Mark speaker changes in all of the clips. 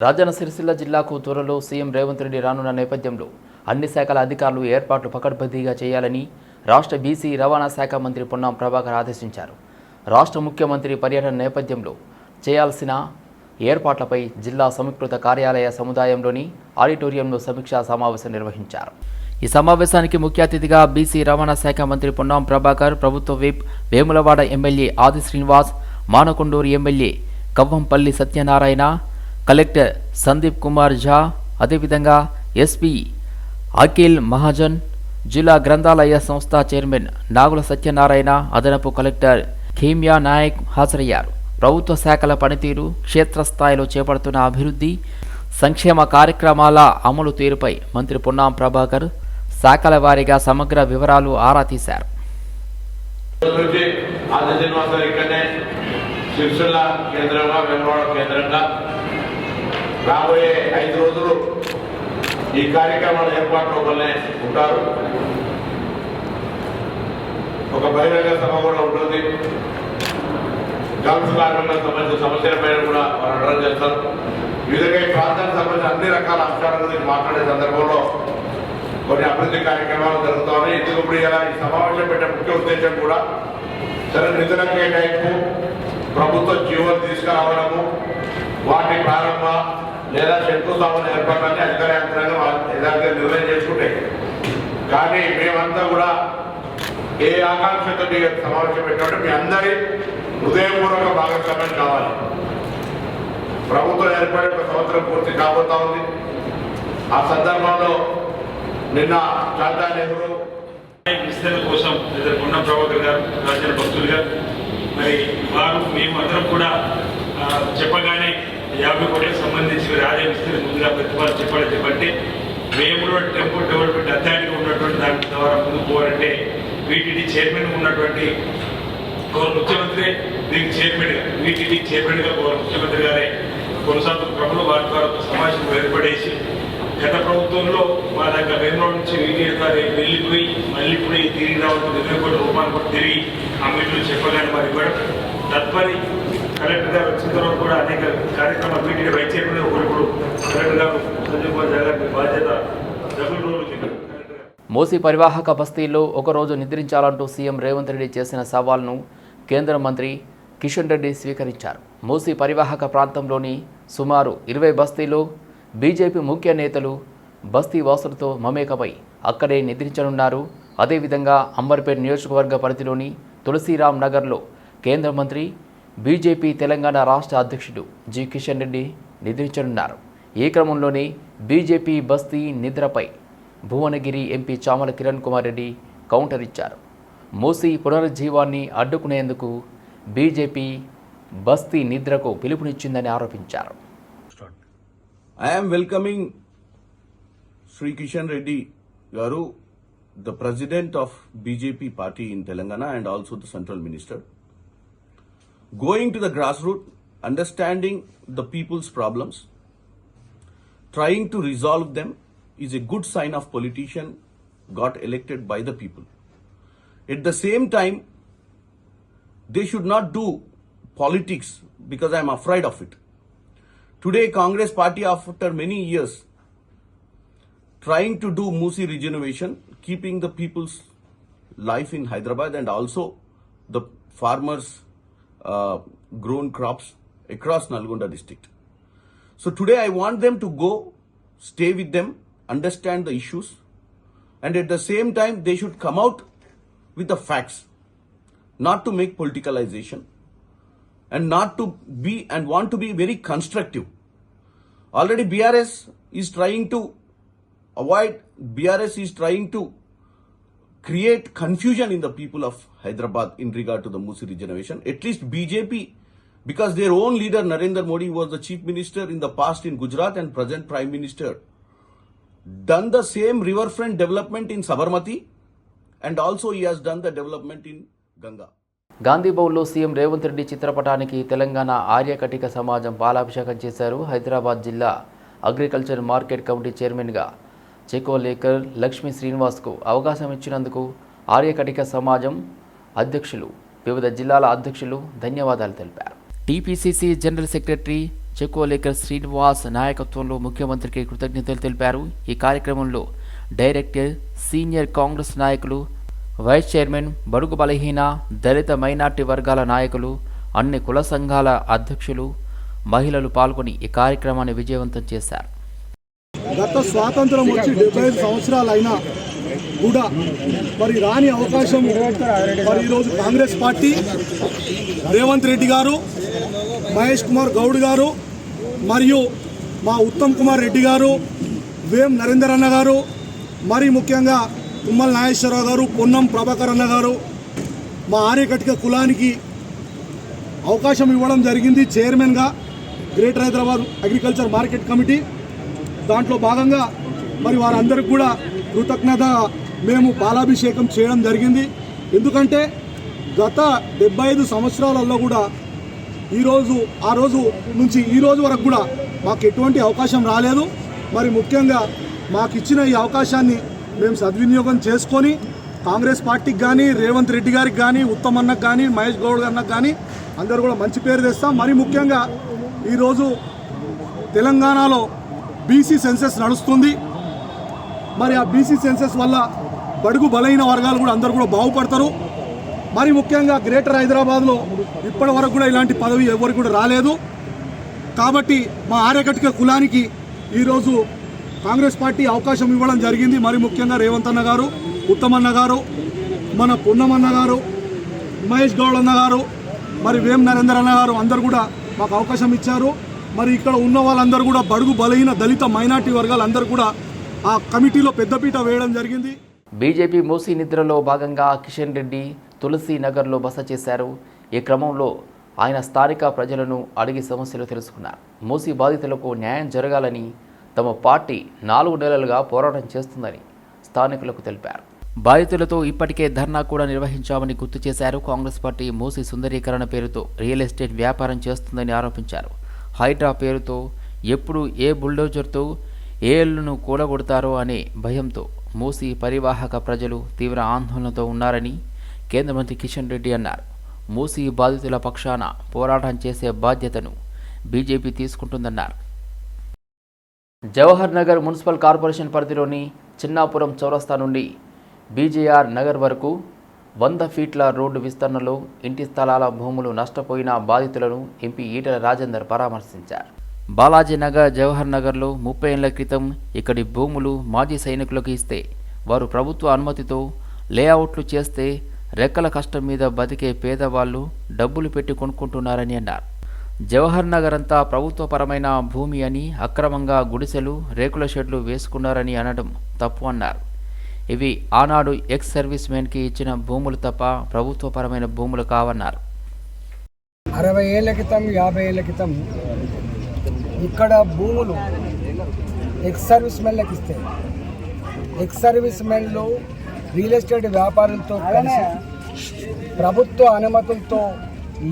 Speaker 1: రాజన్న సిరిసిల్ల జిల్లాకు త్వరలో సీఎం రేవంత్ రెడ్డి రానున్న నేపథ్యంలో అన్ని శాఖల అధికారులు ఏర్పాట్లు పకడ్బందీగా చేయాలని రాష్ట్ర బీసీ రవాణా శాఖ మంత్రి పొన్నం ప్రభాకర్ ఆదేశించారు. రాష్ట్ర ముఖ్యమంత్రి పర్యటన నేపథ్యంలో చేయాల్సిన ఏర్పాట్లపై జిల్లా సమీకృత కార్యాలయ సముదాయంలోని ఆడిటోరియంలో సమీక్షా సమావేశం నిర్వహించారు. ఈ సమావేశానికి ముఖ్య అతిథిగా బీసీ రవాణా శాఖ మంత్రి పొన్నం ప్రభాకర్ ప్రభుత్వ whip Vemulawada MLA Adi Srinivas Manakondur MLA Kavvampalli Satyanarayana collector Sandeep Kumar Jha అదేవిధంగా ఎస్పీ అఖిల్ మహాజన్ జిల్లా గ్రంథాలయ సంస్థ చైర్మన్ నాగుల సత్యనారాయణ అదనపు కలెక్టర్ ఖీమ్యా నాయక్ హాజరయ్యారు. ప్రభుత్వ శాఖల పనితీరు క్షేత్రస్థాయిలో చేపడుతున్న అభివృద్ధి సంక్షేమ కార్యక్రమాల అమలు తీరుపై మంత్రి పొన్నాం ప్రభాకర్ శాఖల వారీగా సమగ్ర వివరాలు ఆరా తీశారు.
Speaker 2: కేంద్రంగా కేంద్రంగా రాబోయే ఐదు రోజులు ఈ కార్యక్రమాల ఏర్పాట్లో వల్లే ఉంటారు. ఒక బహిరంగ సభ కూడా ఉంటుంది. గల్ఫ్ కార్మికులకు సంబంధించిన సమస్యలపై కూడా వారు అడ్రస్ చేస్తారు. ఈ విధంగా ఈ ప్రాంతానికి సంబంధించిన అన్ని రకాల అంశాల గురించి మాట్లాడే సందర్భంలో కొన్ని అభివృద్ధి కార్యక్రమాలు జరుగుతా ఉన్నాయి. ఎందుకు ఇప్పుడు ఇలా ఈ సమావేశం పెట్టే ముఖ్య ఉద్దేశం కూడా సరే నిధుల కేటాయింపు ప్రభుత్వ జీవోలు తీసుకురావడము వాటి ప్రారంభ లేదా శంకుస్థాపన ఏర్పడాలని అధికార యంత్రాంగం యథార్థంగా నిర్ణయం చేసుకుంటాయి కానీ మేమంతా కూడా ఏ ఆకాంక్షతో ఈ సమావేశం పెట్టినట్టు మీ అందరి హృదయపూర్వక భాగస్వామ్యం కావాలి. ప్రభుత్వం ఏర్పడే ఒక సంవత్సరం పూర్తి కాబోతా ఉంది. ఆ సందర్భంలో నిన్న చాచా నెహ్రూ
Speaker 3: విస్తరణ కోసం లేదా కొండ ప్రభాకర్ గారు రాజన గారు. మరి వారు మేము అందరం కూడా చెప్పగానే యాభై కోట్లకు సంబంధించి రాజా విస్తరణ ముందుగా ప్రతిపాదన చెప్పాలని చెప్పంటే కూడా టెంపుల్ డెవలప్మెంట్ అథారిటీ ఉన్నటువంటి దాని ద్వారా ముందుకు పోవాలంటే వీటిని చైర్మన్ ఉన్నటువంటి ముఖ్యమంత్రి దీనికి చైర్మన్గా వీటిని చైర్మన్గా గౌరవ ముఖ్యమంత్రి గారే కొనసాగుతున్న క్రమంలో వారి ద్వారా ఒక సమావేశం ఏర్పడేసి గత ప్రభుత్వంలో మా దగ్గర బెంగళూరు నుంచి వీడియో గారు వెళ్ళిపోయి మళ్ళీ ఇప్పుడు తిరిగి రావడం ఇరవై కోట్ల రూపాయలు కూడా తిరిగి ఆ మీటింగ్లో చెప్పగానే మరి ఇవ్వడం. తత్పరి కలెక్టర్ గారు వచ్చిన తర్వాత కూడా అనేక కార్యక్రమాలు మీటింగ్ వైస్ చైర్మన్ ఒకరు కలెక్టర్ గారు సంజయ్ కుమార్ గారి బాధ్యత డబుల్ రోల్ ఉంది
Speaker 1: పరివాహక బస్తీల్లో ఒకరోజు నిద్రించాలంటూ సీఎం రేవంత్ రెడ్డి చేసిన సవాల్ను కేంద్ర మంత్రి కిషన్ రెడ్డి స్వీకరించారు. మోసీ పరివాహక ప్రాంతంలోని సుమారు ఇరవై బస్తీలు బీజేపీ ముఖ్య నేతలు బస్తీ వాసులతో మమేకమై అక్కడే నిద్రించనున్నారు. అదేవిధంగా అంబర్పేట్ నియోజకవర్గ పరిధిలోని తులసీరామ్ నగర్లో కేంద్ర మంత్రి బీజేపీ తెలంగాణ రాష్ట్ర అధ్యక్షుడు జి కిషన్ రెడ్డి నిద్రించనున్నారు. ఈ క్రమంలోనే బీజేపీ బస్తీ నిద్రపై భువనగిరి ఎంపీ చామల కిరణ్ కుమార్ రెడ్డి కౌంటర్ ఇచ్చారు. మోసీ పునరుజ్జీవాన్ని అడ్డుకునేందుకు బీజేపీ బస్తీ నిద్రకు పిలుపునిచ్చిందని ఆరోపించారు.
Speaker 4: I'm welcoming Shri Kishan Reddy garu the president of BJP party in Telangana and also the central minister. Going to the grassroots, understanding the people's problems, trying to resolve them is a good sign of politician got elected by the people. At the same time, they should not do politics because I am afraid of it. Today, Congress party, after many years, trying to do Musi regeneration, keeping the people's life in Hyderabad and also the farmers' uh, grown crops across Nalgonda district. So today, I want them to go, stay with them, understand the issues, and at the same time, they should come out with the facts, not to make politicalization and not to be and want to be very constructive. Already BRS is trying to avoid, BRS is trying to create confusion in the people of Hyderabad in regard to the Musi regeneration at least BJP because their own leader Narendra Modi was the chief minister in the past in Gujarat and present prime minister done the same river front development in Sabarmati and also he has done the development in Ganga
Speaker 1: గాంధీభవన్లో CM Revanth Reddy చిత్రపటానికి తెలంగాణ ఆర్యకటిక సమాజం పాలాభిషేకం చేశారు హైదరాబాద్ జిల్లా agriculture market committee చైర్మన్గా చెకోలేకర్ లక్ష్మీ శ్రీనివాస్కు అవకాశం ఇచ్చినందుకు ఆర్యకటిక సమాజం అధ్యక్షులు వివిధ జిల్లాల అధ్యక్షులు ధన్యవాదాలు తెలిపారు. TPCC general secretary Chekolekar Srinivas నాయకత్వంలో ముఖ్యమంత్రికి కృతజ్ఞతలు తెలిపారు. ఈ కార్యక్రమంలో డైరెక్టర్ సీనియర్ కాంగ్రెస్ నాయకులు వైస్ చైర్మన్ బడుగు బలహీన దళిత మైనార్టీ వర్గాల నాయకులు అన్ని కుల సంఘాల అధ్యక్షులు మహిళలు పాల్గొని ఈ కార్యక్రమాన్ని విజయవంతం చేశారు.
Speaker 5: గత స్వాతంత్రం వచ్చి డెబ్బై ఐదు సంవత్సరాలు అయినా కూడా మరి రాని అవకాశం మరి ఈరోజు కాంగ్రెస్ పార్టీ రేవంత్ రెడ్డి గారు మహేష్ కుమార్ గౌడ్ గారు మరియు మా ఉత్తమ్ కుమార్ రెడ్డి గారు వేం నరేందర్ అన్న గారు మరి ముఖ్యంగా తుమ్మల నాగేశ్వరరావు గారు పొన్నం ప్రభాకర్ అన్న గారు మా ఆర్యకటిక కులానికి అవకాశం ఇవ్వడం జరిగింది. చైర్మన్గా greater Hyderabad agriculture market committee దాంట్లో భాగంగా మరి వారందరికి కూడా కృతజ్ఞత. మేము పాలాభిషేకం చేయడం జరిగింది. ఎందుకంటే గత డెబ్బై ఐదు సంవత్సరాలలో కూడా ఈరోజు ఆ రోజు నుంచి ఈ రోజు వరకు కూడా మాకు ఎటువంటి అవకాశం రాలేదు. మరి ముఖ్యంగా మాకు ఇచ్చిన ఈ అవకాశాన్ని మేము సద్వినియోగం చేసుకొని కాంగ్రెస్ పార్టీకి కానీ రేవంత్ రెడ్డి గారికి కానీ ఉత్తమ్ అన్నకు కానీ మహేష్ గౌడ్ అన్నకు కానీ అందరూ కూడా మంచి పేరు తెస్తాం. మరి ముఖ్యంగా ఈరోజు తెలంగాణలో బీసీ సెన్సెస్ నడుస్తుంది. మరి ఆ బీసీ సెన్సెస్ వల్ల బడుగు బలైన వర్గాలు కూడా అందరూ కూడా బాగుపడతారు. మరి ముఖ్యంగా గ్రేటర్ హైదరాబాద్లో ఇప్పటి వరకు కూడా ఇలాంటి పదవి ఎవరికి కూడా రాలేదు. కాబట్టి మా ఆర్యకటిక కులానికి ఈరోజు కాంగ్రెస్ పార్టీ అవకాశం ఇవ్వడం జరిగింది. మరి ముఖ్యంగా రేవంత్ అన్న గారు ఉత్తమన్న గారు మన పున్నమన్న గారు మహేష్ గౌడ్ అన్న గారు మరి వేం నరేందర్ అన్న గారు అందరు కూడా మాకు అవకాశం ఇచ్చారు. మరి ఇక్కడ ఉన్న వాళ్ళందరూ కూడా బడుగు బలహీన దళిత మైనార్టీ వర్గాలందరూ కూడా ఆ కమిటీలో పెద్దపీట వేయడం జరిగింది.
Speaker 1: బీజేపీ మూసీ నిద్రలో భాగంగా కిషన్ రెడ్డి తులసి నగర్లో బస చేశారు. ఈ క్రమంలో ఆయన స్థానిక ప్రజలను అడిగి సమస్యలు తెలుసుకున్నారు. మూసీ బాధితులకు న్యాయం జరగాలని తమ పార్టీ నాలుగు నెలలుగా పోరాటం చేస్తుందని స్థానికులకు తెలిపారు. బాధితులతో ఇప్పటికే ధర్నా కూడా నిర్వహించామని గుర్తు చేశారు. కాంగ్రెస్ పార్టీ మూసి సుందరీకరణ పేరుతో రియల్ ఎస్టేట్ వ్యాపారం చేస్తుందని ఆరోపించారు. హైడ్రా పేరుతో ఎప్పుడు ఏ బుల్డోజర్తో ఏ ఇళ్ళను కూలగొడతారో అనే భయంతో మూసి పరివాహక ప్రజలు తీవ్ర ఆందోళనతో ఉన్నారని కేంద్ర మంత్రి కిషన్ రెడ్డి అన్నారు. మూసి బాధితుల పక్షాన పోరాటం చేసే బాధ్యతను బీజేపీ తీసుకుంటుందన్నారు. జవహర్ నగర్ మున్సిపల్ కార్పొరేషన్ పరిధిలోని చిన్నాపురం చౌరస్తా నుండి బీజేఆర్ నగర్ వరకు వంద ఫీట్ల రోడ్డు విస్తరణలో ఇంటి స్థలాల భూములు నష్టపోయిన బాధితులను ఎంపీ ఈటల రాజేందర్ పరామర్శించారు. బాలాజీ నగర్ జవహర్ నగర్లో ముప్పై ఏళ్ళ క్రితం ఇక్కడి భూములు మాజీ సైనికులకు ఇస్తే వారు ప్రభుత్వ అనుమతితో లేఅవుట్లు చేస్తే రెక్కల కష్టం మీద బతికే పేదవాళ్ళు డబ్బులు పెట్టి కొనుక్కుంటున్నారని అన్నారు. జవహర్ నగర్ అంతా ప్రభుత్వపరమైన భూమి అని అక్రమంగా గుడిసెలు రేకుల షెడ్లు వేసుకున్నారని అనడం తప్పు అన్నారు. ఇవి ఆనాడు ఎక్స్ సర్వీస్ మెన్కి ఇచ్చిన భూములు తప్ప ప్రభుత్వపరమైన భూములు కావన్నారు.
Speaker 6: అరవై ఏళ్ళ క్రితం యాభై ఏళ్ళ క్రితం ఇక్కడ భూములు ఎక్స్ సర్వీస్ మెన్లకు ఇస్తే ఎక్స్ సర్వీస్ మెన్లు రియల్ ఎస్టేట్ వ్యాపారులతో కలిసి ప్రభుత్వ అనుమతులతో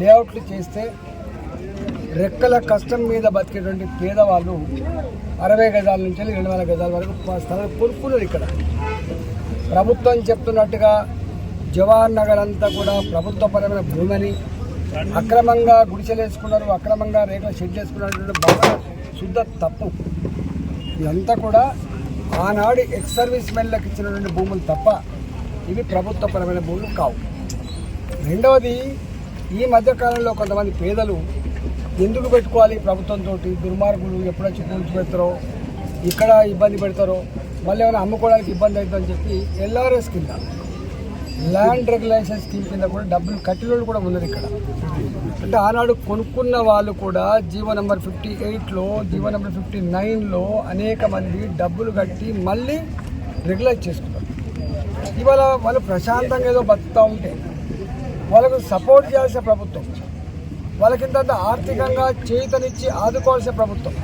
Speaker 6: లేఅవుట్లు చేస్తే రెక్కల కష్టం మీద బతికేటువంటి పేదవాళ్ళు అరవై గజాల నుంచి రెండు వేల గజాల వరకు స్థలం కొనుక్కున్నారు ఇక్కడ. ప్రభుత్వం చెప్తున్నట్టుగా జవహర్ నగర్ అంతా కూడా ప్రభుత్వపరమైన భూమని అక్రమంగా గుడిసెలేసుకున్నారు అక్రమంగా రేట్ల షెడ్ చేసుకున్నటువంటి బాగా శుద్ధ తప్పు. ఇదంతా కూడా ఆనాడు ఎక్స్ సర్వీస్ మెన్లకు ఇచ్చినటువంటి భూములు తప్ప ఇవి ప్రభుత్వపరమైన భూములు కావు. రెండవది ఈ మధ్యకాలంలో కొంతమంది పేదలు ఎందుకు పెట్టుకోవాలి ప్రభుత్వంతో దుర్మార్గులు ఎప్పుడొచ్చి కూల్చి పెడతారో ఇక్కడ ఇబ్బంది పెడతారో? మళ్ళీ ఏమైనా అమ్ముకోవడానికి ఇబ్బంది అవుతుందని చెప్పి ఎల్ఆర్ఎస్ కింద ల్యాండ్ రెగ్యులేషన్ స్కీమ్ కింద కూడా డబ్బులు కట్టిన వాళ్ళు కూడా ఉన్నారు ఇక్కడ. అంటే ఆనాడు కొనుక్కున్న వాళ్ళు కూడా జీవో నెంబర్ ఫిఫ్టీ ఎయిట్లో జీవో నెంబర్ ఫిఫ్టీ నైన్లో అనేక మంది డబ్బులు కట్టి మళ్ళీ రెగ్యులైజ్ చేసుకున్నారు. ఇవాళ వాళ్ళు ప్రశాంతంగా ఏదో బతుకుతూ ఉంటే వాళ్ళకు సపోర్ట్ చేయాల్సిన ప్రభుత్వం వాళ్ళకింత ఆర్థికంగా చేతనిచ్చి ఆదుకోవాల్సిన ప్రభుత్వం.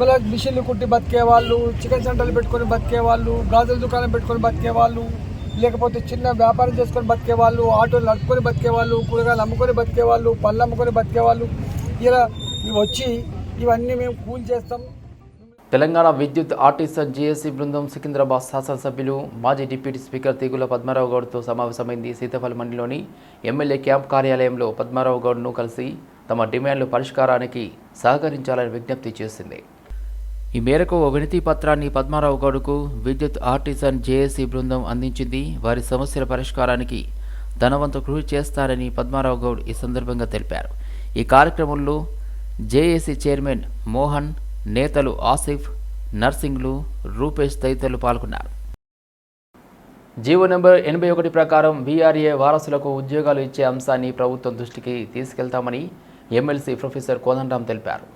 Speaker 6: ఇవాళ మిషన్లు కుట్టి బతికే వాళ్ళు చికెన్ సెంటర్లు పెట్టుకొని బతికే వాళ్ళు గాజుల దుకాణం పెట్టుకొని బతికే వాళ్ళు లేకపోతే చిన్న వ్యాపారం చేసుకొని బతికే వాళ్ళు ఆటోలు నడుపుకొని బతికే వాళ్ళు కూరగాయలు అమ్ముకొని బతికే వాళ్ళు పళ్ళు అమ్ముకొని బతికే వాళ్ళు ఇలా ఇవి వచ్చి ఇవన్నీ మేము కూల్ చేస్తాం.
Speaker 1: తెలంగాణ విద్యుత్ ఆర్టీసీ జేఏసీ బృందం సికింద్రాబాద్ శాసనసభ్యులు మాజీ డిప్యూటీ స్పీకర్ తీగుల పద్మారావు గౌడ్తో సమావేశమైంది సీతాఫలమణిలోని ఎమ్మెల్యే క్యాంప్ కార్యాలయంలో పద్మారావు గౌడ్ను కలిసి తమ డిమాండ్లు పరిష్కారానికి సహకరించాలని విజ్ఞప్తి చేసింది. ఈ మేరకు ఓ వినతి పత్రాన్ని పద్మారావు గౌడ్కు విద్యుత్ ఆర్టిజన్ జేఏసీ బృందం అందించింది. వారి సమస్యల పరిష్కారానికి ధనవంతు కృషి చేస్తారని పద్మారావు గౌడ్ ఈ సందర్భంగా తెలిపారు. ఈ కార్యక్రమంలో జేఏసీ చైర్మన్ మోహన్ నేతలు ఆసిఫ్ నర్సింగ్లు రూపేష్ తదితరులు పాల్గొన్నారు. జీవో నెంబర్ ఎనభై ఒకటి ప్రకారం వీఆర్ఏ వారసులకు ఉద్యోగాలు ఇచ్చే అంశాన్ని ప్రభుత్వం దృష్టికి తీసుకెళ్తామని ఎమ్మెల్సీ ప్రొఫెసర్ కోదండరాం తెలిపారు.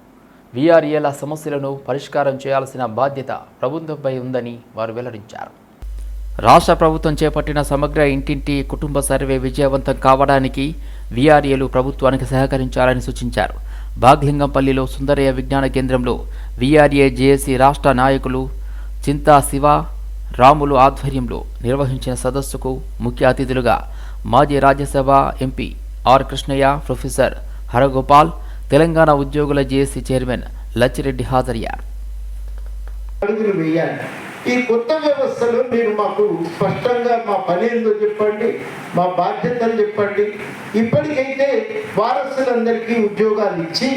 Speaker 1: వీఆర్ఏల సమస్యలను పరిష్కారం చేయాల్సిన బాధ్యత ప్రభుత్వంపై ఉందని వారు వెల్లడించారు. రాష్ట్ర ప్రభుత్వం చేపట్టిన సమగ్ర ఇంటింటి కుటుంబ సర్వే విజయవంతం కావడానికి వీఆర్ఏలు ప్రభుత్వానికి సహకరించాలని సూచించారు. బాగ్లింగంపల్లిలో సుందరయ్య విజ్ఞాన కేంద్రంలో వీఆర్ఏ జేఏసీ రాష్ట్ర నాయకులు చింతా శివ రాములు ఆధ్వర్యంలో నిర్వహించిన సదస్సుకు ముఖ్య అతిథులుగా మాజీ Rajya Sabha MP R Krishnaiah professor Haragopal Telangana ఉద్యోగుల జేఏసీ చైర్మన్ లచ్చిరెడ్డి హాజరయ్యారు.
Speaker 7: ఈ కొత్త వ్యవస్థలో మీరు మాకు స్పష్టంగా మా పని ఏందో చెప్పండి మా బాధ్యతలు చెప్పండి. ఇప్పటికైతే వారసులందరికీ ఉద్యోగాలు ఇచ్చి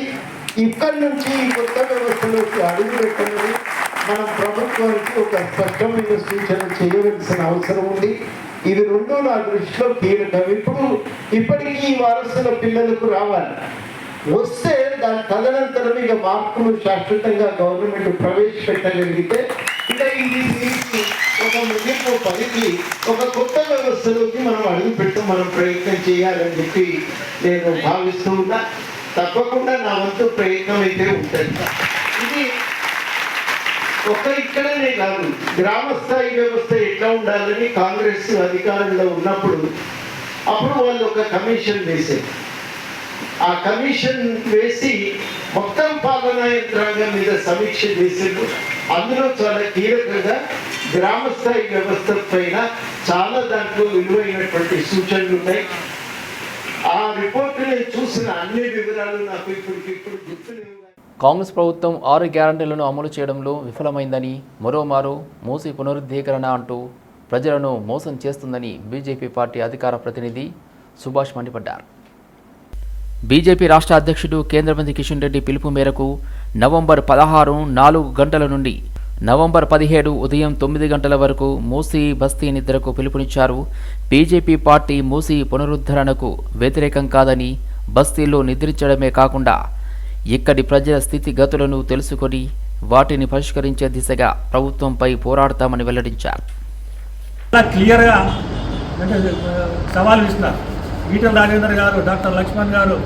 Speaker 7: ఇక్కడి నుంచి ఈ కొత్త వ్యవస్థలోకి అడుగు పెట్టండి మన ప్రభుత్వానికి ఒక స్పష్టమైన సూచన చేయవలసిన అవసరం ఉంది. ఇది రెండు నా దృష్టిలో కీలకం. ఇప్పుడు ఇప్పటికీ ఈ వారసుల పిల్లలకు రావాలి. వస్తే దాని తదనంతరం ఇక మార్పులు శాశ్వతంగా గవర్నమెంట్ ప్రవేశపెట్టగలిగితే ఇక ఇది ఒక ముగింపు పరిధి ఒక కొత్త వ్యవస్థలోకి మనం అడుగుపెట్టు మనం ప్రయత్నం చేయాలని చెప్పి నేను భావిస్తూ ఉన్నా తప్పకుండా నా వంతు ప్రయత్నం అయితే ఉంటుంది. ఇది ఒక్క ఇక్కడనే కాదు గ్రామ స్థాయి వ్యవస్థ ఎట్లా ఉండాలని కాంగ్రెస్ అధికారంలో ఉన్నప్పుడు అప్పుడు వాళ్ళు ఒక కమిషన్ వేసేది ఆ కమిషన్ వేసి మొత్తం పాలనా యంత్రాంగం మీద సమీక్ష చేసిండు అందులో చాలా కీలకంగా గ్రామ స్థాయి వ్యవస్థ పైన చాలా దాంట్లో విలువైనటువంటి సూచనలు ఉన్నాయి. ఆ రిపోర్ట్ నేను చూసిన అన్ని వివరాలు నాకు ఇప్పటికిప్పుడు గుర్తులేవు.
Speaker 1: కాంగ్రెస్ ప్రభుత్వం ఆరు గ్యారంటీలను అమలు చేయడంలో విఫలమైందని మరోమారు మూసి పునరుద్ధీకరణ అంటూ ప్రజలను మోసం చేస్తుందని బీజేపీ పార్టీ అధికార ప్రతినిధి సుభాష్ మండిపడ్డారు. బీజేపీ రాష్ట్ర అధ్యక్షుడు కేంద్ర మంత్రి కిషన్ రెడ్డి పిలుపు మేరకు నవంబర్ పదహారు నాలుగు గంటల నుండి నవంబర్ పదిహేడు ఉదయం తొమ్మిది గంటల వరకు మూసీ బస్తీ నిద్రకు పిలుపునిచ్చారు. బీజేపీ పార్టీ మూసీ పునరుద్ధరణకు వ్యతిరేకం కాదని బస్తీలో నిద్రించడమే కాకుండా ఇక్కడి ప్రజల స్థితిగతులను తెలుసుకొని వాటిని పరిష్కరించే దిశగా ప్రభుత్వంపై పోరాడతామని వెల్లడించారు.
Speaker 8: క్లియర్గా సవాల్ ఇస్తున్నారు. ఈటల రాజేందర్ గారు డాక్టర్ లక్ష్మణ్ గారు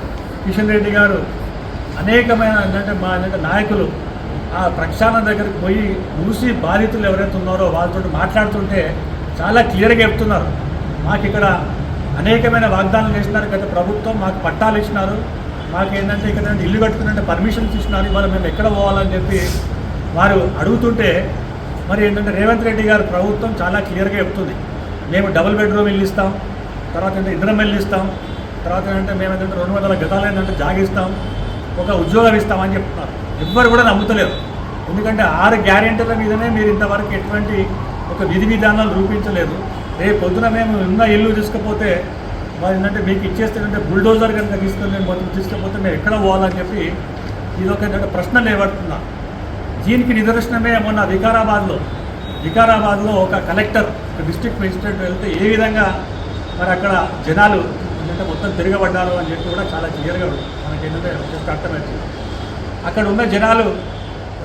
Speaker 8: కిషన్ రెడ్డి గారు అనేకమైన అంటే మా అంటే నాయకులు ఆ ప్రక్షాళన దగ్గరికి పోయి మూసి బాధితులు ఎవరైతే ఉన్నారో వాళ్ళతో మాట్లాడుతుంటే చాలా క్లియర్గా చెప్తున్నారు. మాకు ఇక్కడ అనేకమైన వాగ్దానాలు చేసినారు. గత ప్రభుత్వం మాకు పట్టాలు ఇచ్చినారు. మాకు ఏంటంటే ఇక్కడ ఇల్లు కట్టుకున్నట్టు పర్మిషన్స్ ఇచ్చినారు. ఇవాళ మేము ఎక్కడ పోవాలని చెప్పి వారు అడుగుతుంటే మరి ఏంటంటే రేవంత్ రెడ్డి గారు ప్రభుత్వం చాలా క్లియర్గా చెప్తుంది. మేము డబుల్ బెడ్రూమ్ ఇల్లు ఇస్తాం. తర్వాత ఏంటంటే ఇద్దరం వెళ్ళిస్తాం ఇస్తాం. తర్వాత ఏంటంటే మేము ఏంటంటే రెండు వందల గతాలు ఏంటంటే జాగిస్తాం. ఒక ఉద్యోగం ఇస్తామని చెప్తున్నారు. ఎవ్వరు కూడా నమ్ముతలేరు. ఎందుకంటే ఆరు గ్యారెంటీల మీదనే మీరు ఇంతవరకు ఎటువంటి ఒక విధి విధానాలు రూపించలేదు. రేపు పొద్దున మేము ఉన్న ఇల్లు తీసుకపోతే మరి ఏంటంటే మీకు ఇచ్చేస్తే బుల్డోజర్ కనుక తీసుకొని మేము మొత్తం తీసుకపోతే మేము ఎక్కడ పోవాలని చెప్పి ఇది ఒక ఏంటంటే ప్రశ్న లేబడుతున్నా దీనికి నిదర్శనమే మొన్న వికారాబాద్లో. వికారాబాద్లో ఒక కలెక్టర్ ఒక డిస్ట్రిక్ట్ మెజిస్ట్రేట్ వెళ్తే ఏ విధంగా మరి అక్కడ జనాలు ఏంటంటే మొత్తం తిరగబడ్డారు అని చెప్పి కూడా చాలా క్లియర్గా మనకి ఏంటంటే జస్ట్ అర్థమవుతుంది అక్కడ ఉన్న జనాలు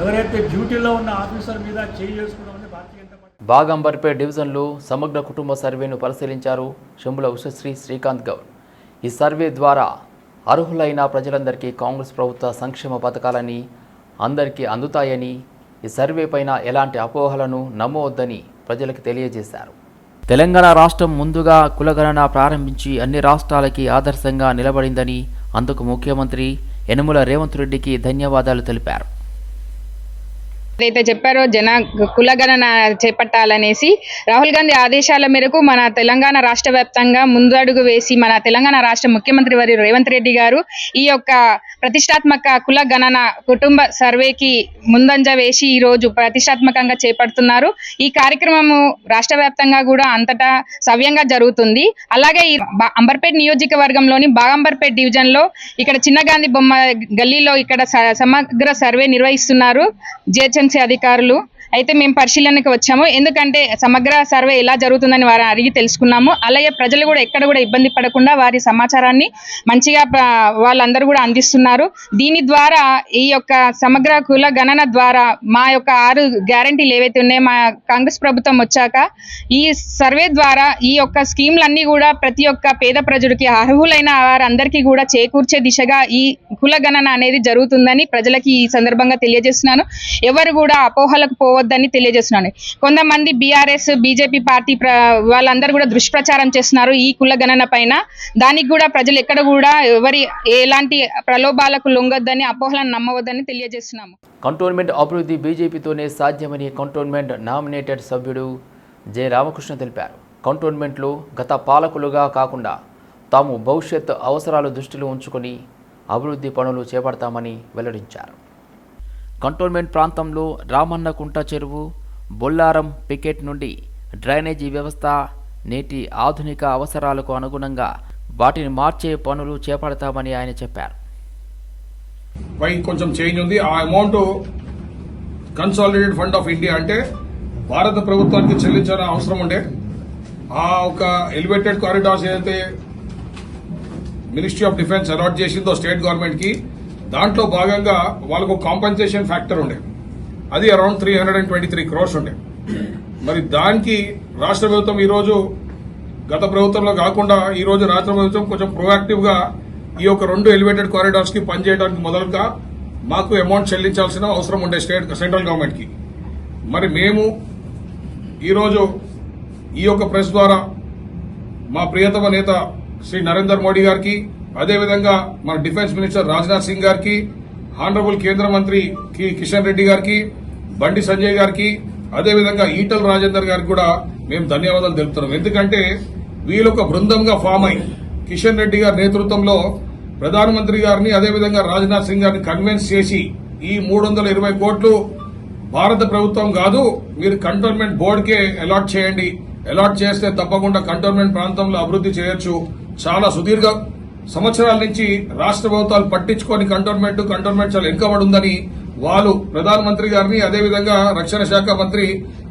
Speaker 8: ఎవరైతే డ్యూటీలో ఉన్న ఆఫీసర్ మీద చేయి చేసుకున్నామని భారతీయ జనతా పార్టీ
Speaker 1: బాగంబర్పేట్ డివిజన్లో సమగ్ర కుటుంబ సర్వేను పరిశీలించారు శంభుల ఉషశ్రీ శ్రీకాంత్ గౌడ్. ఈ సర్వే ద్వారా అర్హులైన ప్రజలందరికీ కాంగ్రెస్ ప్రభుత్వ సంక్షేమ పథకాలని అందరికీ అందుతాయని ఈ సర్వే పైన ఎలాంటి అపోహలను నమ్మవద్దని ప్రజలకు తెలియజేశారు. తెలంగాణ రాష్ట్రం ముందుగా కులగణన ప్రారంభించి అన్ని రాష్ట్రాలకి ఆదర్శంగా నిలబడిందని అందుకు ముఖ్యమంత్రి యనుమల రేవంత్ రెడ్డికి ధన్యవాదాలు తెలిపారు.
Speaker 9: ఏదైతే చెప్పారో జన కులగణన చేపట్టాలనేసి రాహుల్ గాంధీ ఆదేశాల మేరకు మన తెలంగాణ రాష్ట్ర వ్యాప్తంగా ముందడుగు వేసి మన తెలంగాణ రాష్ట్ర ముఖ్యమంత్రి వారి రేవంత్ రెడ్డి గారు ఈ యొక్క ప్రతిష్టాత్మక కుల గణన కుటుంబ సర్వేకి ముందంజ వేసి ఈ రోజు ప్రతిష్టాత్మకంగా చేపడుతున్నారు. ఈ కార్యక్రమము రాష్ట్ర వ్యాప్తంగా కూడా అంతటా సవ్యంగా జరుగుతుంది. అలాగే ఈ బా- అంబర్పేట్ నియోజకవర్గంలోని బాగంబర్పేట్ డివిజన్లో ఇక్కడ చిన్న గాంధీ బొమ్మ గల్లీలో ఇక్కడ స- సమగ్ర సర్వే నిర్వహిస్తున్నారు. జిహెచ్ఎంసీ అధికారులు అయితే మేము పరిశీలనకు వచ్చాము. ఎందుకంటే సమగ్ర సర్వే ఎలా జరుగుతుందని వారు అడిగి తెలుసుకున్నాము. అలాగే ప్రజలు కూడా ఎక్కడ కూడా ఇబ్బంది పడకుండా వారి సమాచారాన్ని మంచిగా వాళ్ళందరూ కూడా అందిస్తున్నారు. దీని ద్వారా ఈ యొక్క సమగ్ర కుల గణన ద్వారా మా యొక్క ఆరు గ్యారంటీలు ఏవైతే ఉన్నాయో మా కాంగ్రెస్ ప్రభుత్వం వచ్చాక ఈ సర్వే ద్వారా ఈ యొక్క స్కీమ్లన్నీ కూడా ప్రతి ఒక్క పేద ప్రజలకి అర్హులైన వారందరికీ కూడా చేకూర్చే దిశగా ఈ కుల గణన అనేది జరుగుతుందని ప్రజలకి ఈ సందర్భంగా తెలియజేస్తున్నాను. ఎవరు కూడా అపోహలకు పోవద్దని తెలియజేస్తున్నాను. కొంతమంది బీఆర్ఎస్ బీజేపీ పార్టీ వాళ్ళందరూ కూడా దుష్ప్రచారం చేస్తున్నారు ఈ కుల గణన పైన. దానికి కూడా ప్రజలు ఎక్కడ కూడా ఎవరి ఎలాంటి ప్రలోభాలకు లొంగొద్దని అపోహలను నమ్మవద్దని తెలియజేస్తున్నాము.
Speaker 1: కంటోన్మెంట్ అభివృద్ధి బీజేపీతోనే సాధ్యమని కంటోన్మెంట్ నామినేటెడ్ సభ్యుడు జె. రామకృష్ణ తెలిపారు. కంటోన్మెంట్లో గత పాలకులుగా కాకుండా తాము భవిష్యత్ అవసరాలు దృష్టిలో ఉంచుకొని అభివృద్ధి పనులు చేపడతామని వెల్లడించారు. కంటోన్మెంట్ ప్రాంతంలో రామన్నకుంట చెరువు బొల్లారం పికెట్ నుండి డ్రైనేజీ వ్యవస్థ నేటి ఆధునిక అవసరాలకు అనుగుణంగా వాటిని మార్చే పనులు చేపడతామని ఆయన చెప్పారు.
Speaker 10: పై కొంచెం చేంజ్ ఉంది. ఆ amount consolidated fund of India అంటే భారత ప్రభుత్వానికి చెల్లించాల్సిన అవసరం ఉండే. ఆ ఒక ఎలివేటెడ్ కారిడార్స్ ఏదైతే మినిస్ట్రీ ఆఫ్ డిఫెన్స్ అలాట్ చేసిందో స్టేట్ గవర్నమెంట్కి దాంట్లో భాగంగా వాళ్ళకు కాంపన్సేషన్ ఫ్యాక్టర్ ఉండే. అది around three hundred and twenty three crores ఉండే. మరి దానికి రాష్ట్ర ప్రభుత్వం ఈరోజు గత ప్రభుత్వంలో కాకుండా ఈరోజు రాష్ట్ర ప్రభుత్వం కొంచెం ప్రొయాక్టివ్గా ఈ యొక్క రెండు ఎలివేటెడ్ కారిడార్స్కి పనిచేయడానికి మొదలుగా మాకు అమౌంట్ చెల్లించాల్సిన అవసరం ఉండే స్టేట్ సెంట్రల్ గవర్నమెంట్కి మరి మేము ఈరోజు ఈ యొక్క ప్రెస్ ద్వారా మా ప్రియతమ నేత శ్రీ నరేందర్ మోడీ గారికి అదేవిధంగా మన డిఫెన్స్ మినిస్టర్ రాజ్నాథ్ సింగ్ గారికి ఆనరబుల్ కేంద్ర మంత్రి కి కిషన్ రెడ్డి గారికి బండి సంజయ్ గారికి అదేవిధంగా ఈటల రాజేందర్ గారికి కూడా మేము ధన్యవాదాలు తెలుపుతున్నాం. ఎందుకంటే వీళ్ళొక బృందంగా ఫామ్ అయి కిషన్ రెడ్డి గారి నేతృత్వంలో ప్రధానమంత్రి గారిని అదేవిధంగా రాజ్నాథ్ సింగ్ గారిని కన్విన్స్ చేసి ఈ మూడు వందల ఇరవై కోట్లు భారత ప్రభుత్వం కాదు మీరు కంటోన్మెంట్ బోర్డుకే అలాట్ చేయండి. అలాట్ చేస్తే తప్పకుండా కంటోన్మెంట్ ప్రాంతంలో అభివృద్ధి చేయొచ్చు. చాలా సుదీర్ఘ. సంవత్సరాల నుంచి రాష్ట్ర ప్రభుత్వాలు పట్టించుకొని కంటోన్మెంట్ కంటోన్మెంట్ చాలా వెనుకబడి ఉందని వాళ్ళు ప్రధానమంత్రి గారిని అదేవిధంగా రక్షణ శాఖ మంత్రి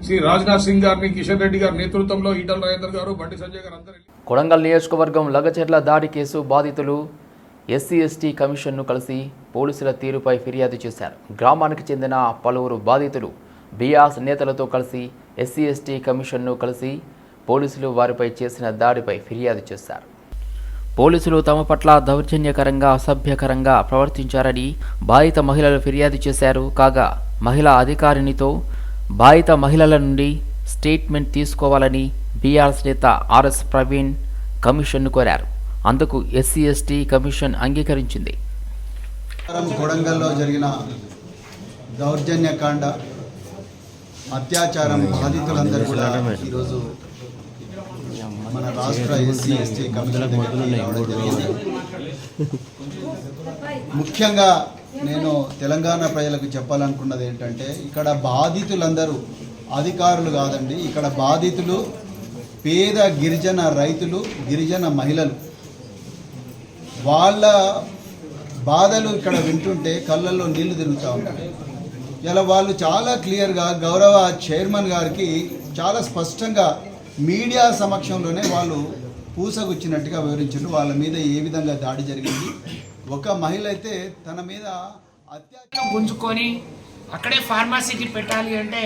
Speaker 10: శ్రీ రాజ్నాథ్ సింగ్ గారిని కిషన్ రెడ్డి గారి నేతృత్వంలో ఈటల రాజేందర్ గారు బండి సంజయ్ గారు అందరూ
Speaker 1: కొడంగల్ నియోజకవర్గం లగచెర్ల దాడి కేసు బాధితులు ఎస్సీ ఎస్టీ కమిషన్ను కలిసి పోలీసుల తీరుపై ఫిర్యాదు చేశారు. గ్రామానికి చెందిన పలువురు బాధితులు బీఆర్స్ నేతలతో కలిసి ఎస్సీ ఎస్టీ కమిషన్ను కలిసి పోలీసులు వారిపై చేసిన దాడిపై ఫిర్యాదు చేశారు. పోలీసులు తమ పట్ల దౌర్జన్యకరంగా అసభ్యకరంగా ప్రవర్తించారని బాధిత మహిళలు ఫిర్యాదు చేశారు. కాగా మహిళా అధికారినితో బాధిత మహిళల నుండి స్టేట్మెంట్ తీసుకోవాలని బీఆర్ఎస్ నేత ఆర్ఎస్ ప్రవీణ్ కమిషన్ను కోరారు. అందుకు ఎస్సీ ఎస్టీ కమిషన్ అంగీకరించింది.
Speaker 11: కొడంగల్లో జరిగిన దౌర్జన్యకాండ అత్యాచారం బాధితులందరూ కూడా ఈరోజు మన రాష్ట్ర ఎస్సీ ఎస్టీ కమిషన్ ముఖ్యంగా నేను తెలంగాణ ప్రజలకు చెప్పాలనుకున్నది ఏంటంటే ఇక్కడ బాధితులందరూ అధికారులు కాదండి ఇక్కడ బాధితులు పేద గిరిజన రైతులు గిరిజన మహిళలు. వాళ్ళ బాధలు ఇక్కడ వింటుంటే కళ్ళల్లో నీళ్ళు తిరుగుతూ ఉంటాయి. ఇలా వాళ్ళు చాలా క్లియర్గా గౌరవ చైర్మన్ గారికి చాలా స్పష్టంగా మీడియా సమక్షంలోనే వాళ్ళు పూసగుచ్చినట్టుగా వివరించారు. వాళ్ళ మీద ఏ విధంగా దాడి జరిగింది. ఒక మహిళ అయితే తన మీద అత్యాచారం
Speaker 12: గుంజుకొని అక్కడే ఫార్మసీకి పెట్టాలి అంటే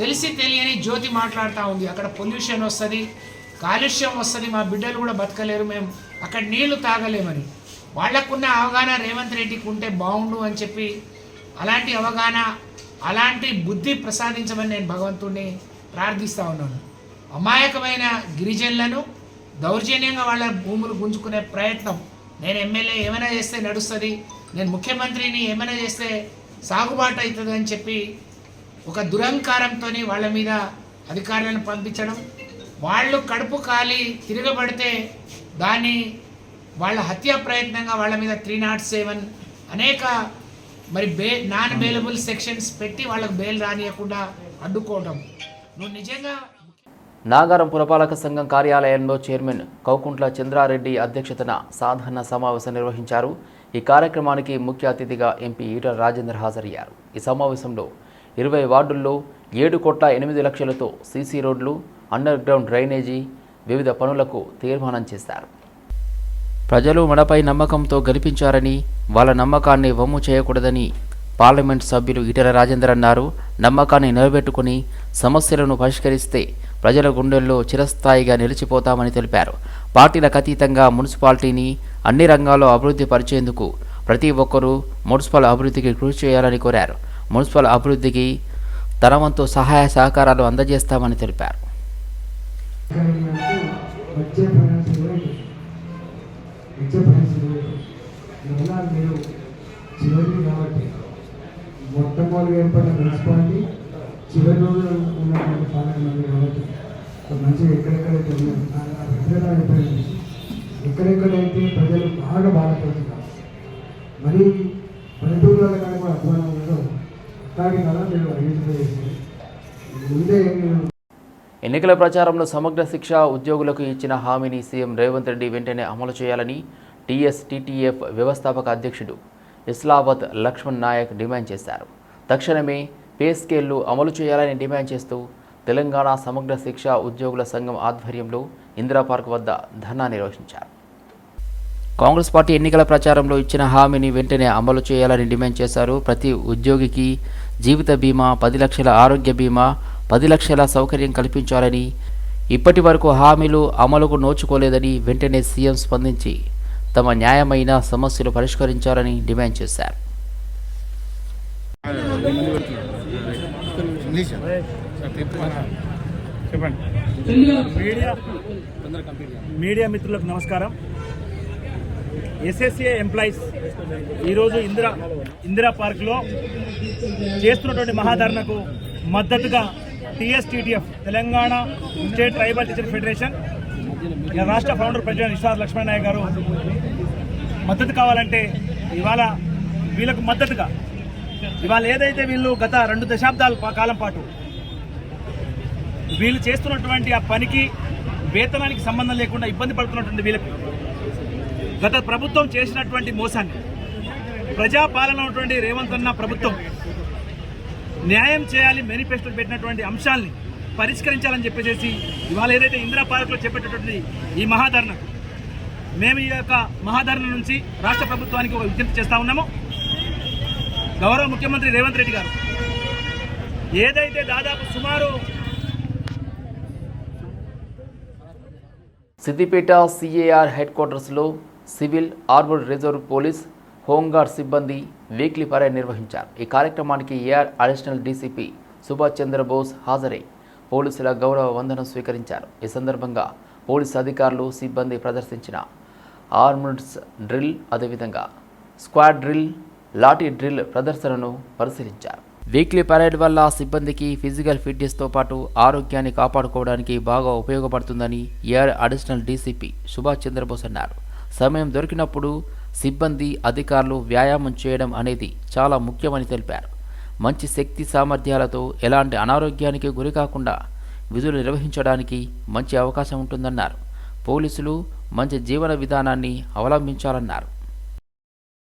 Speaker 12: తెలిసి తెలియని జ్యోతి మాట్లాడుతూ ఉంది. అక్కడ పొల్యూషన్ వస్తుంది కాలుష్యం వస్తుంది మా బిడ్డలు కూడా బతకలేరు మేము అక్కడ నీళ్ళు తాగలేమని. వాళ్ళకున్న అవగాహన రేవంత్ రెడ్డికి ఉంటే బాగుండు అని చెప్పి అలాంటి అవగాహన అలాంటి బుద్ధి ప్రసాదించమని నేను భగవంతుడిని ప్రార్థిస్తూ ఉన్నాను. అమాయకమైన గిరిజనులను దౌర్జన్యంగా వాళ్ళ భూములు గుంజుకునే ప్రయత్నం. నేను ఎమ్మెల్యే ఏమైనా చేస్తే నడుస్తుంది నేను ముఖ్యమంత్రిని ఏమైనా చేస్తే సాగుబాటు అవుతుంది అని చెప్పి ఒక దురహంకారంతో వాళ్ళ మీద అధికారులను పంపించడం వాళ్ళు కడుపు కాలి తిరగబడితే దాన్ని వాళ్ళ హత్యా ప్రయత్నంగా వాళ్ళ మీద త్రీ నాట్ సెవెన్ అనేక మరి బే నాన్ బెయిలబుల్ సెక్షన్స్ పెట్టి వాళ్ళకు బెయిల్ రానియకుండా అడ్డుకోవడం నువ్వు నిజంగా
Speaker 1: నాగారం పురపాలక సంఘం కార్యాలయంలో చైర్మన్ కౌకుంట్ల చంద్రారెడ్డి అధ్యక్షతన సాధారణ సమావేశం నిర్వహించారు. ఈ కార్యక్రమానికి ముఖ్య అతిథిగా ఎంపీ ఈటల రాజేందర్ హాజరయ్యారు. ఈ సమావేశంలో ఇరవై వార్డుల్లో ఏడు కోట్ల ఎనిమిది లక్షలతో సీసీ రోడ్లు అండర్ గ్రౌండ్ డ్రైనేజీ వివిధ పనులకు తీర్మానం చేశారు. ప్రజలు మనపై నమ్మకంతో గెలిపించారని వాళ్ళ నమ్మకాన్ని వమ్ము చేయకూడదని పార్లమెంట్ సభ్యులు ఈటల రాజేందర్ అన్నారు. నమ్మకాన్ని నిలబెట్టుకుని సమస్యలను పరిష్కరిస్తే ప్రజల గుండెల్లో చిరస్థాయిగా నిలిచిపోతామని తెలిపారు. పార్టీలకు అతీతంగా మున్సిపాలిటీని అన్ని రంగాల్లో అభివృద్ధి పరిచేందుకు ప్రతి ఒక్కరూ మున్సిపల్ అభివృద్ధికి కృషి చేయాలని కోరారు. మున్సిపల్ అభివృద్ధికి తన వంతు సహాయ సహకారాలు అందజేస్తామని తెలిపారు.
Speaker 13: మొట్టమొదటి ఏర్పడిన మున్సిపాలిటీ చివరి రోజులు ఉన్నటువంటి పాలక మంది కాబట్టి సో మంచిగా ఎక్కడెక్కడైతే ఉన్నాయో ఆ- ఎక్కడెక్కడైతే ప్రజలు బాగా బాధపడుతున్నారు. మరి పల్లెటూరులలో కానీ కూడా అధ్వానం ఉండదు అట్లాగే కదా నేను ఐడెంటిఫై చేసింది ముందే మీరు
Speaker 1: ఎన్నికల ప్రచారంలో సమగ్ర శిక్ష ఉద్యోగులకు ఇచ్చిన హామీని సీఎం రేవంత్ రెడ్డి వెంటనే అమలు చేయాలని టీఎస్టీటీఎఫ్ వ్యవస్థాపక అధ్యక్షుడు ఇస్లావత్ లక్ష్మణ్ నాయక్ డిమాండ్ చేశారు. తక్షణమే పే స్కేళ్ళు అమలు చేయాలని డిమాండ్ చేస్తూ తెలంగాణ సమగ్ర శిక్ష ఉద్యోగుల సంఘం ఆధ్వర్యంలో ఇందిరా పార్క్ వద్ద ధర్నా నిర్వహించారు. కాంగ్రెస్ పార్టీ ఎన్నికల ప్రచారంలో ఇచ్చిన హామీని వెంటనే అమలు చేయాలని డిమాండ్ చేశారు. ప్రతి ఉద్యోగికి జీవిత బీమా పది లక్షల ఆరోగ్య బీమా పది లక్షల సౌకర్యం కల్పించాలని ఇప్పటి వరకు హామీలు అమలుకు నోచుకోలేదని వెంటనే సీఎం స్పందించి తమ న్యాయమైన సమస్యలు పరిష్కరించాలని డిమాండ్ చేశారు.
Speaker 14: మీడియా మీడియా మిత్రులకు నమస్కారం. ఎస్ఎస్ఏ ఎంప్లాయీస్ ఈరోజు ఇందిరా ఇందిరా పార్క్లో చేస్తున్నటువంటి మహాధరణకు మద్దతుగా TSTTF Telangana state tribal teacher federation రాష్ట్ర ఫౌండర్ ప్రెసిడెంట్ విశ్వాస్ లక్ష్మణ్ నాయక్ గారు మద్దతు కావాలంటే ఇవాళ వీళ్ళకు మద్దతుగా ఇవాళ ఏదైతే వీళ్ళు గత రెండు దశాబ్దాల కాలం పాటు వీళ్ళు చేస్తున్నటువంటి ఆ పనికి వేతనానికి సంబంధం లేకుండా ఇబ్బంది పడుతున్నటువంటి వీళ్ళకి గత ప్రభుత్వం చేసినటువంటి మోసాన్ని ప్రజాపాలన ఉన్నటువంటి రేవంత్ అన్న ప్రభుత్వం న్యాయం చేయాలి మేనిఫెస్టో పెట్టినటువంటి అంశాల్ని పరిష్కరించాలని చెప్పేసి ఇవాళ ఏదైతే ఇందిరా పార్క్లో చెప్పేటటువంటి ఈ మహాధరణ మేము ఈ యొక్క మహాధరణ నుంచి రాష్ట్ర ప్రభుత్వానికి ఒక విజ్ఞప్తి చేస్తా ఉన్నామో. గౌరవ ముఖ్యమంత్రి రేవంత్ రెడ్డి గారు. ఏదైతే దాదాపు సుమారు
Speaker 1: సిద్దిపేట సిఏఆర్ హెడ్ క్వార్టర్స్లో civil armed reserve police home guard సిబ్బంది వీక్లీ పరేడ్ నిర్వహించారు. ఈ కార్యక్రమానికి AR additional DCP Subhash Chandrabose హాజరై పోలీసుల గౌరవ వందనం స్వీకరించారు. ఈ సందర్భంగా పోలీసు అధికారులు సిబ్బంది ప్రదర్శించిన ఆర్మడ్స్ డ్రిల్ అదేవిధంగా స్క్వాడ్ డ్రిల్ లాఠీ డ్రిల్ ప్రదర్శనను పరిశీలించారు. వీక్లీ పరేడ్ వల్ల సిబ్బందికి ఫిజికల్ ఫిట్నెస్తో పాటు ఆరోగ్యాన్ని కాపాడుకోవడానికి బాగా ఉపయోగపడుతుందని AR additional DCP Subhash Chandrabose అన్నారు. సమయం దొరికినప్పుడు సిబ్బంది అధికారులు వ్యాయామం చేయడం అనేది చాలా ముఖ్యమని తెలిపారు. మంచి శక్తి సామర్థ్యాలతో ఎలాంటి అనారోగ్యానికి గురికాకుండా విధులు నిర్వహించడానికి మంచి అవకాశం ఉంటుందన్నారు. పోలీసులు మంచి జీవన విధానాన్ని అవలంబించాలన్నారు.